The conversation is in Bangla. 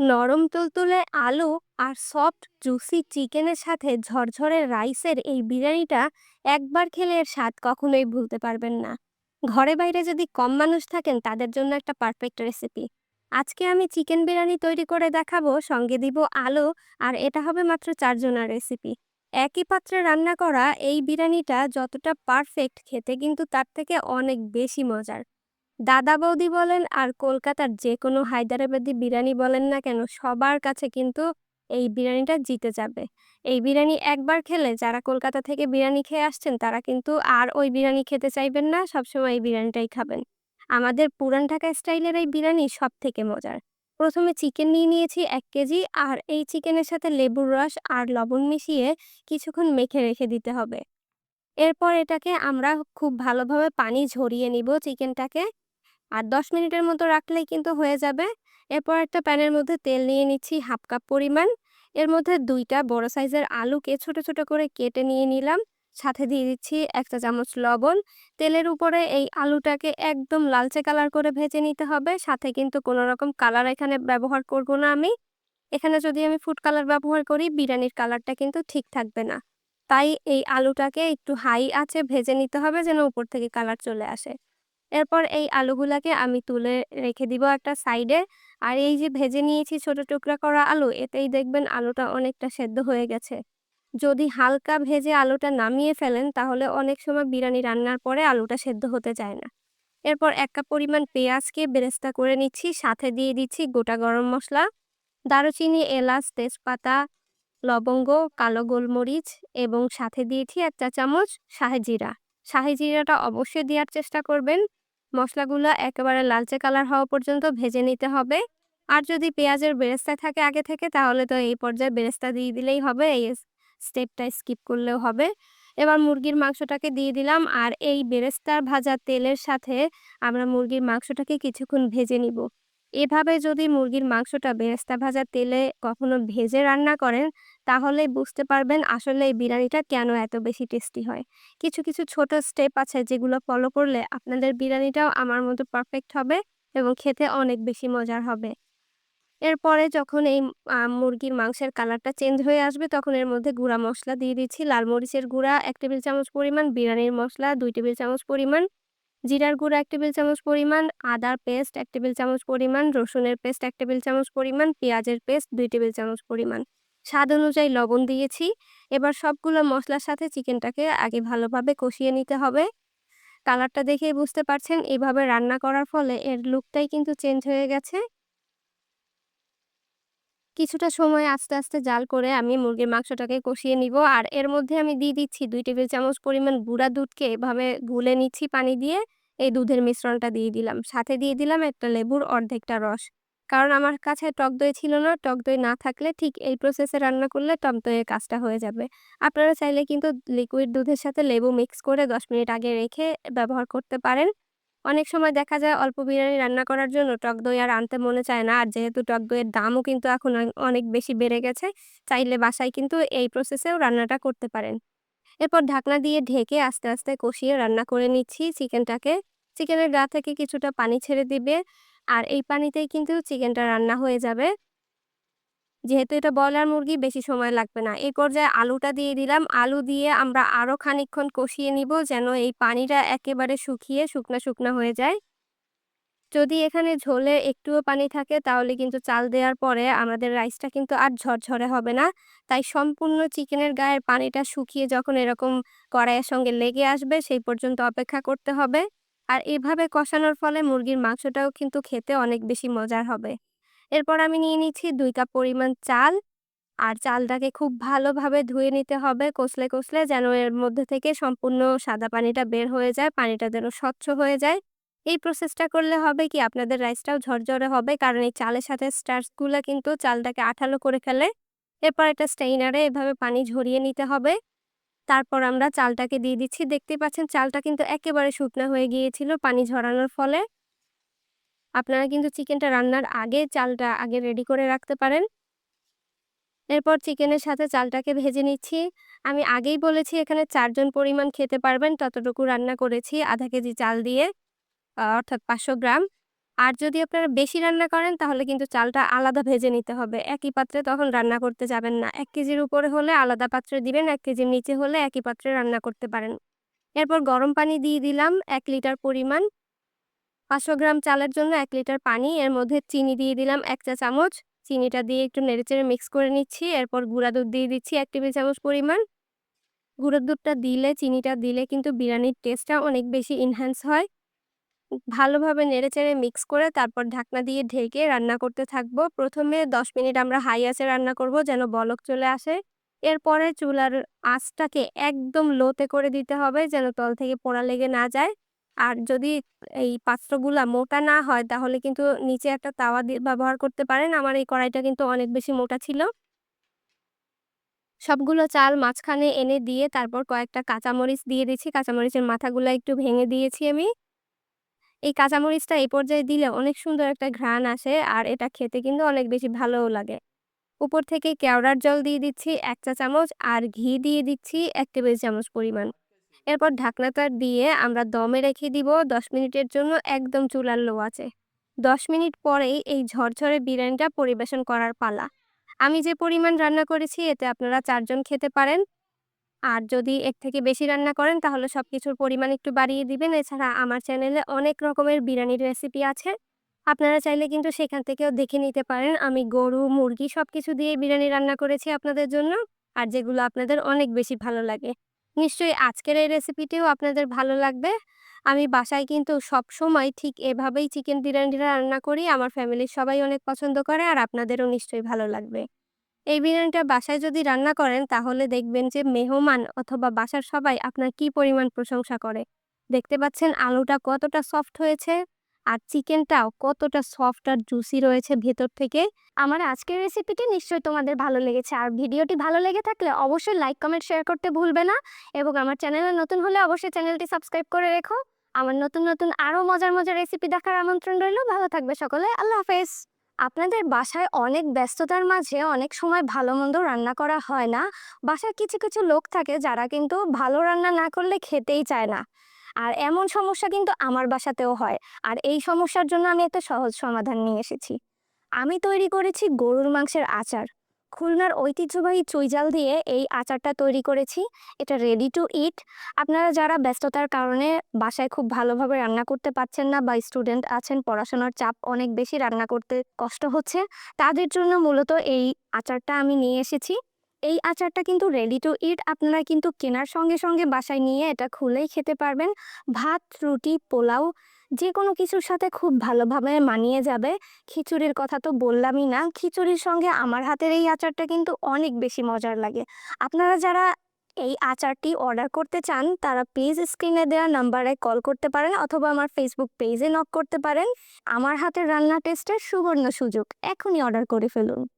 নরম তুলতুলে আলু আর সফট, জুসি চিকেনের সাথে ঝরঝরে রাইসের এই বিরিয়ানিটা একবার খেলে এর স্বাদ কখনোই ভুলতে পারবেন না। ঘরে বাইরে যদি কম মানুষ থাকেন, তাদের জন্য একটা পারফেক্ট রেসিপি আজকে আমি চিকেন বিরিয়ানি তৈরি করে দেখাবো, সঙ্গে দিব আলু, আর এটা হবে মাত্র চারজনের রেসিপি একই পাত্রে রান্না করা এই বিরিয়ানিটা যতটা পারফেক্ট খেতে কিন্তু তার থেকে অনেক বেশি মজার। দাদা বৌদি বলেন আর কলকাতার যে কোনো হায়দ্রাবাদি বিরিয়ানি বলেন না কেন, সবার কাছে কিন্তু এই বিরিয়ানিটা জিতে যাবে। এই বিরিয়ানি একবার খেলে যারা কলকাতা থেকে বিরিয়ানি খেয়ে আসছেন, তারা কিন্তু আর ওই বিরিয়ানি খেতে চাইবেন না, সবসময় এই বিরিয়ানিটাই খাবেন। আমাদের পুরান ঢাকা স্টাইলের এই বিরিয়ানি সব থেকে মজার। প্রথমে চিকেন নিয়ে নিয়েছি এক কেজি আর এই চিকেনের সাথে লেবুর রস আর লবণ মিশিয়ে কিছুক্ষণ মেখে রেখে দিতে হবে। এরপর এটাকে আমরা খুব ভালোভাবে পানি ঝরিয়ে নিব চিকেনটাকে। আর ১০ মিনিটের মতো রাখলেই কিন্তু হয়ে যাবে। এরপর একটা প্যানের মধ্যে তেল নিয়ে নিচ্ছি হাফ কাপ পরিমাণ। এর মধ্যে দুইটা বড় সাইজের আলুকে ছোট ছোট করে কেটে নিয়ে নিলাম। সাথে দিয়ে দিচ্ছি একটা চামচ লবণ। তেলের উপরে এই আলুটাকে একদম লালচে কালার করে ভেজে নিতে হবে। সাথে কিন্তু কোনো রকম কালার এখানে ব্যবহার করব না আমি। এখানে যদি আমি ফুড কালার ব্যবহার করি, বিরিয়ানির কালারটা কিন্তু ঠিক থাকবে না। তাই এই আলুটাকে একটু হাই আছে ভেজে নিতে হবে যেন উপর থেকে কালার চলে আসে। এরপর এই আলুগুলাকে আমি তুলে রেখে দিব একটা সাইডে। আর এই যে ভেজে নিয়েছি ছোট টুকরা করা আলু, এতেই দেখবেন আলুটা অনেকটা সেদ্ধ হয়ে গেছে। যদি হালকা ভেজে আলুটা নামিয়ে ফেলেন, তাহলে অনেক সময় বিরিয়ানি রান্নার পরে আলুটা সেদ্ধ হতে যায় না। এরপর এক কাপ পরিমাণ পেঁয়াজকে বেরেস্তা করে নিচ্ছি, সাথে দিয়ে দিচ্ছি গোটা গরম মশলা, দারুচিনি, এলাচ, তেজপাতা, লবঙ্গ, কালো গোলমরিচ এবং সাথে দিয়েছি এক চা চামচ শাহি জিরা। শাহি জিরাটা অবশ্যই দেওয়ার চেষ্টা করবেন। মশলাগুলো একেবারে লালচে কালার হওয়া পর্যন্ত ভেজে নিতে হবে। আর যদি পেঁয়াজের বেরেস্তা থাকে আগে থেকে, তাহলে তো এই পর্যায়ে বেরেস্তা দিয়ে দিলেই হবে, এই স্টেপটা স্কিপ করলেও হবে। এবার মুরগির মাংসটাকে দিয়ে দিলাম, আর এই বেরেস্তার ভাজা তেলের সাথে আমরা মুরগির মাংসটাকে কিছুক্ষণ ভেজে নিব। এভাবে যদি মুরগির মাংসটা বেরেস্তা ভাজা তেলে কখনো ভেজে রান্না করেন, তাহলে বুঝতে পারবেন আসলে এই বিরিয়ানিটা কেন এত বেশি টেস্টি হয়। কিছু কিছু ছোট স্টেপ আছে যেগুলো ফলো করলে আপনাদের বিরিয়ানিটাও আমার মতো পারফেক্ট হবে এবং খেতে অনেক বেশি মজার হবে। এরপরে যখন এই মুরগির মাংসের কালারটা চেঞ্জ হয়ে আসবে, তখন এর মধ্যে গুঁড়া মশলা দিয়ে দিচ্ছি। লাল মরিচের গুঁড়া, এক টেবিল চামচ পরিমাণ, বিরিয়ানির মশলা, দুই টেবিল চামচ পরিমাণ জিরার গুঁড়া এক টেবিল চামচ পরিমাণ, আদার পেস্ট এক টেবিল চামচ পরিমাণ, রসুনের পেস্ট এক টেবিল চামচ পরিমাণ, পেঁয়াজের পেস্ট দুই টেবিল চামচ পরিমাণ। স্বাদ অনুযায়ী লবণ দিয়েছি। এবার সবগুলো মশলার সাথে চিকেনটাকে আগে ভালোভাবে কষিয়ে নিতে হবে। কালারটা দেখেই বুঝতে পারছেন, এভাবে রান্না করার ফলে এর লুকটাই কিন্তু চেঞ্জ হয়ে গেছে। কিছুটা সময় আস্তে আস্তে জাল করে আমি মুরগির মাংসটাকে কষিয়ে নিব। আর এর মধ্যে আমি দিয়ে দিচ্ছি দুই টেবিল চামচ পরিমাণ গুঁড়া দুধকে এভাবে গুলে নিচ্ছি পানি দিয়ে। এই দুধের মিশ্রণটা দিয়ে দিলাম। সাথে দিয়ে দিলাম একটা লেবুর অর্ধেকটা রস। কারণ আমার কাছে টক দই ছিল না, টক দই না থাকলে ঠিক এই প্রসেসে রান্না করলে টক দইয়ের কাজটা হয়ে যাবে। আপনারা চাইলে কিন্তু লিকুইড দুধের সাথে লেবু মিক্স করে দশ মিনিট আগে রেখে ব্যবহার করতে পারেন। অনেক সময় দেখা যায় অল্প বিরিয়ানি রান্না করার জন্য টক দই আর আনতে মনে চায় না। আর যেহেতু টক দইয়ের দামও কিন্তু এখন অনেক বেশি বেড়ে গেছে, চাইলে বাসায় কিন্তু এই প্রসেসেও রান্নাটা করতে পারেন। এরপর ঢাকনা দিয়ে ঢেকে আস্তে আস্তে কষিয়ে রান্না করে নিচ্ছি চিকেনটাকে। চিকেনের গা থেকে কিছুটা পানি ছেড়ে দিবে, আর এই পানিতেই কিন্তু চিকেনটা রান্না হয়ে যাবে। যেহেতু এটা ব্রয়লার মুরগি, বেশি সময় লাগবে না। এই পর্যায়ে আলুটা দিয়ে দিলাম। আলু দিয়ে আমরা আরও খানিকক্ষণ কষিয়ে নিব যেন এই পানিটা একেবারে শুকিয়ে শুকনা শুকনা হয়ে যায়। যদি এখানে ঝোলে একটুও পানি থাকে তাহলে কিন্তু চাল দেওয়ার পরে আমাদের রাইসটা কিন্তু আর ঝরঝরে হবে না। তাই সম্পূর্ণ চিকেনের গায়ের পানিটা শুকিয়ে যখন এরকম কড়াইয়ের সঙ্গে লেগে আসবে সেই পর্যন্ত অপেক্ষা করতে হবে। আর এভাবে কষানোর ফলে মুরগির মাংসটাও কিন্তু খেতে অনেক বেশি মজার হবে। এরপর আমি নিয়ে নিচ্ছি দুই কাপ পরিমাণ চাল। আর চালটাকে খুব ভালোভাবে ধুয়ে নিতে হবে কষলে কষলে যেন এর মধ্যে থেকে সম্পূর্ণ সাদা পানিটা বের হয়ে যায়, পানিটা যেন স্বচ্ছ হয়ে যায়। এই প্রসেসটা করলে হবে কি আপনাদের রাইসটাও ঝরঝরে হবে, কারণ এই চালের সাথে স্টার্সগুলো কিন্তু চালটাকে আঠালো করে ফেলে। এরপর একটা স্টেইনারে এভাবে পানি ঝরিয়ে নিতে হবে। তারপর আমরা চালটাকে দিয়ে দিচ্ছি। দেখতে পাচ্ছেন চালটা কিন্তু একেবারে শুকনো হয়ে গিয়েছিল পানি ঝরানোর ফলে। আপনারা কিন্তু চিকেনটা রান্নার আগে চালটা আগে রেডি করে রাখতে পারেন। এরপর চিকেনের সাথে চালটাকে ভেজে নিচ্ছি। আমি আগেই বলেছি এখানে চারজন পরিমাণ খেতে পারবেন, ততটুকু রান্না করেছি, আধা কেজি চাল দিয়ে অর্থাৎ পাঁচশো গ্রাম। আর যদি আপনারা বেশি রান্না করেন, তাহলে কিন্তু চালটা আলাদা ভেজে নিতে হবে। একই পাত্রে তখন রান্না করতে যাবেন না। এক কেজির উপরে হলে আলাদা পাত্রে দিবেন, এক কেজির নিচে হলে একই পাত্রে রান্না করতে পারেন। এরপর গরম পানি দিয়ে দিলাম এক লিটার পরিমাণ। পাঁচশো গ্রাম চালের জন্য এক লিটার পানি, এর মধ্যে চিনি দিয়ে দিলাম এক চা চামচ। চিনিটা দিয়ে একটু নেড়েচেড়ে মিক্স করে নিচ্ছি, এরপর গুঁড়া দুধ দিয়ে দিচ্ছি এক টেবিল চামচ পরিমাণ। গুঁড়োর দুধটা দিলে, চিনিটা দিলে কিন্তু বিরিয়ানির টেস্টটা অনেক বেশি ইনহ্যান্স হয়। ভালোভাবে নেড়েচেড়ে মিক্স করে তারপর ঢাকনা দিয়ে ঢেকে রান্না করতে থাকব। প্রথমে দশ মিনিট আমরা হাই আঁচে রান্না করব যেন বলক চলে আসে। এরপরে চুলার আঁচটাকে একদম লোতে করে দিতে হবে যেন তল থেকে পোড়া লেগে না যায়। আর যদি এই পাত্রগুলা মোটা না হয়, তাহলে কিন্তু নিচে একটা তাওয়া দিয়ে ব্যবহার করতে পারেন। আমার এই কড়াইটা কিন্তু অনেক বেশি মোটা ছিল। সবগুলো চাল মাঝখানে এনে দিয়ে তারপর কয়েকটা কাঁচামরিচ দিয়ে দিচ্ছি। কাঁচামরিচের মাথাগুলো একটু ভেঙে দিয়েছি আমি। এই কাঁচামরিচটা এই পর্যায়ে দিলে অনেক সুন্দর একটা ঘ্রাণ আসে আর এটা খেতে কিন্তু অনেক বেশি ভালোও লাগে। উপর থেকে কেওড়ার জল দিয়ে দিচ্ছি এক চা চামচ আর ঘি দিয়ে দিচ্ছি এক টেবিল চামচ পরিমাণ। এরপর ঢাকনাটা দিয়ে আমরা দমে রেখে দিব। দশ মিনিটের জন্য একদম চুলার লো আছে। দশ মিনিট পরেই এই ঝরঝরে বিরিয়ানিটা পরিবেশন করার পালা। আমি যে পরিমাণ রান্না করেছি, এতে আপনারা চারজন খেতে পারেন। আর যদি এর থেকে বেশি রান্না করেন, তাহলে সব কিছুর পরিমাণ একটু বাড়িয়ে দিবেন। এছাড়া আমার চ্যানেলে অনেক রকমের বিরিয়ানির রেসিপি আছে। আপনারা চাইলে কিন্তু সেখান থেকেও দেখে নিতে পারেন। আমি গরু, মুরগি সব কিছু দিয়ে বিরিয়ানি রান্না করেছি আপনাদের জন্য। আর যেগুলো আপনাদের অনেক বেশি ভালো লাগে। নিশ্চয়ই আজকের এই রেসিপিটিও আপনাদের ভালো লাগবে। আমি বাসায় কিন্তু সব সময় ঠিক এভাবেই চিকেন বিরিয়ানিটা রান্না করি। আমার ফ্যামিলির সবাই অনেক পছন্দ করে আর আপনাদেরও নিশ্চয়ই ভালো লাগবে। এই বিরিয়ানিটা বাসায় যদি রান্না করেন তাহলে দেখবেন যে মেহমান অথবা বাসার সবাই আপনার কি পরিমাণ প্রশংসা করে। দেখতে পাচ্ছেন আলুটা কতটা সফট হয়েছে। আর চিকেনটাও কতটা সফট আর জুসি রয়েছে ভেতর থেকে। আমার আজকের রেসিপিটি নিশ্চয়ই তোমাদের ভালো লেগেছে। আর ভিডিওটি ভালো লেগে থাকলে অবশ্যই লাইক, কমেন্ট, শেয়ার করতে ভুলবে না। এবং আমার চ্যানেলে নতুন হলে অবশ্যই চ্যানেলটি সাবস্ক্রাইব করে রেখো। আমার নতুন নতুন আরও মজার মজার রেসিপি দেখার আমন্ত্রণ রইল। ভালো থাকবে সকলে। আল্লাহ হাফেজ। আপনাদের বাসায় অনেক ব্যস্ততার মাঝে অনেক সময় ভালো মন্দ রান্না করা হয় না। বাসায় কিছু কিছু লোক থাকে যারা কিন্তু ভালো রান্না না করলে খেতেই চায় না। আর এমন সমস্যা কিন্তু আমার বাসাতেও হয়। আর এই সমস্যার জন্য আমি একটা সহজ সমাধান নিয়ে এসেছি। আমি তৈরি করেছি গরুর মাংসের আচার। খুলনার ঐতিহ্যবাহী চুইজাল দিয়ে এই আচারটা তৈরি করেছি। এটা রেডি টু ইট আপনারা যারা ব্যস্ততার কারণে বাসায় খুব ভালোভাবে রান্না করতে পারছেন না বা স্টুডেন্ট আছেন, পড়াশোনার চাপ অনেক বেশি, রান্না করতে কষ্ট হচ্ছে, তাদের জন্য মূলত এই আচারটা আমি নিয়ে এসেছি। এই আচারটা কিন্তু রেডি টু ইট আপনারা কিন্তু কেনার সঙ্গে সঙ্গে বাসায় নিয়ে এটা খুলেই খেতে পারবেন। ভাত, রুটি, পোলাও যে কোনো কিছুর সাথে খুব ভালোভাবে মানিয়ে যাবে। খিচুড়ির কথা তো বললামই না। খিচুড়ির সঙ্গে আমার হাতের এই আচারটা কিন্তু অনেক বেশি মজার লাগে। আপনারা যারা এই আচারটি অর্ডার করতে চান, তারা প্লিজ স্ক্রিনে দেওয়া নাম্বারে কল করতে পারেন অথবা আমার ফেসবুক পেজে নক করতে পারেন। আমার হাতের রান্না টেস্টের সুবর্ণ সুযোগ। এখনই অর্ডার করে ফেলুন।